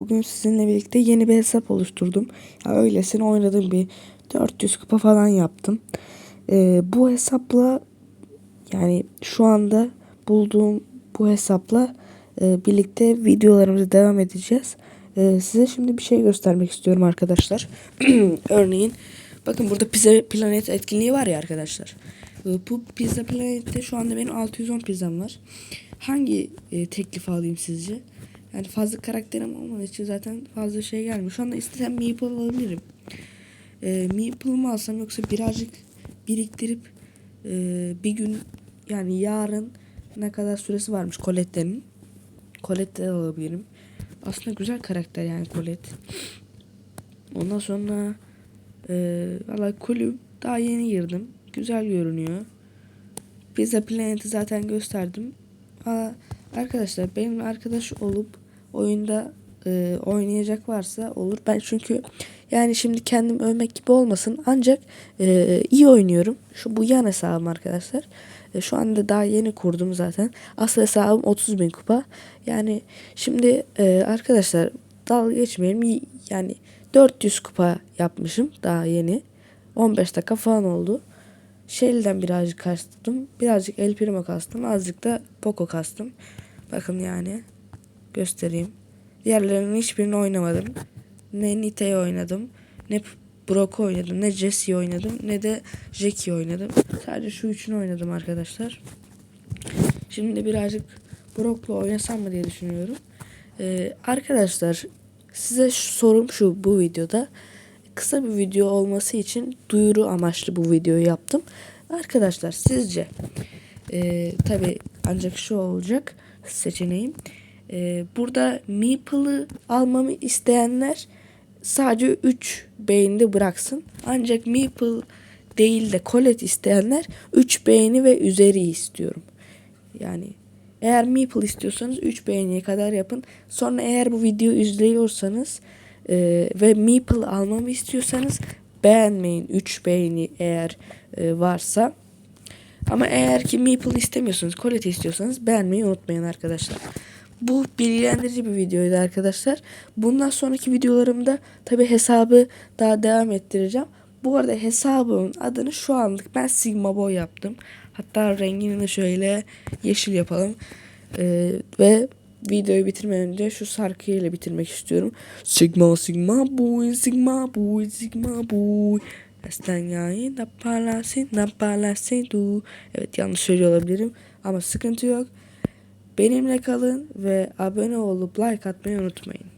Bugün sizinle birlikte yeni bir hesap oluşturdum. Ya öylesine oynadım bir 400 kupa falan yaptım. Ee, bu hesapla yani şu anda bulduğum bu hesapla e, birlikte videolarımıza devam edeceğiz. Ee, size şimdi bir şey göstermek istiyorum arkadaşlar. Örneğin bakın burada Pizza Planet etkinliği var ya arkadaşlar. Ee, bu Pizza Planet'te şu anda benim 610 pizzam var. Hangi e, teklifi alayım sizce? Yani fazla karakterim olmadığı için zaten fazla şey gelmiyor. Şu anda istesem Meeple alabilirim. E, Meeple alsam yoksa birazcık biriktirip e, bir gün yani yarın ne kadar süresi varmış Colette'nin. Colette alabilirim. Aslında güzel karakter yani Colette. Ondan sonra e, valla kulüp daha yeni girdim. Güzel görünüyor. Pizza Planet'i zaten gösterdim. Aa, arkadaşlar benim arkadaş olup oyunda e, oynayacak varsa olur. Ben çünkü yani şimdi kendim övmek gibi olmasın ancak e, iyi oynuyorum. Şu bu yan hesabım arkadaşlar. E, şu anda daha yeni kurdum zaten. Asıl hesabım 30 bin kupa. Yani şimdi e, arkadaşlar dalga geçmeyelim. Yani 400 kupa yapmışım daha yeni. 15 dakika falan oldu. Shelly'den birazcık kastım. Birazcık El Primo kastım. Azıcık da Poco kastım. Bakın yani. Göstereyim. Diğerlerinin hiçbirini oynamadım. Ne Nite'yi oynadım. Ne Brock'u oynadım. Ne Jesse'yi oynadım. Ne de Jack'i oynadım. Sadece şu üçünü oynadım arkadaşlar. Şimdi birazcık Brock'la oynasam mı diye düşünüyorum. Ee, arkadaşlar size şu sorum şu bu videoda kısa bir video olması için duyuru amaçlı bu videoyu yaptım. Arkadaşlar sizce e, tabi ancak şu olacak seçeneğim. E, burada Meeple'ı almamı isteyenler sadece 3 beğeni bıraksın. Ancak Meeple değil de Colette isteyenler 3 beğeni ve üzeri istiyorum. Yani eğer Meeple istiyorsanız 3 beğeniye kadar yapın. Sonra eğer bu videoyu izliyorsanız e, ve Meeple almamı istiyorsanız beğenmeyin. 3 beğeni eğer e, varsa. Ama eğer ki Meeple istemiyorsanız, Colette istiyorsanız beğenmeyi unutmayın arkadaşlar. Bu bilgilendirici bir videoydu arkadaşlar. Bundan sonraki videolarımda tabi hesabı daha devam ettireceğim. Bu arada hesabımın adını şu anlık ben Sigma Boy yaptım. Hatta rengini de şöyle yeşil yapalım. Ee, ve videoyu bitirmeden önce şu şarkıyla bitirmek istiyorum. Sigma Sigma Boy Sigma Boy Sigma Boy Estanyayı da parlasin da parlasin du. Evet yanlış söylüyor olabilirim ama sıkıntı yok. Benimle kalın ve abone olup like atmayı unutmayın.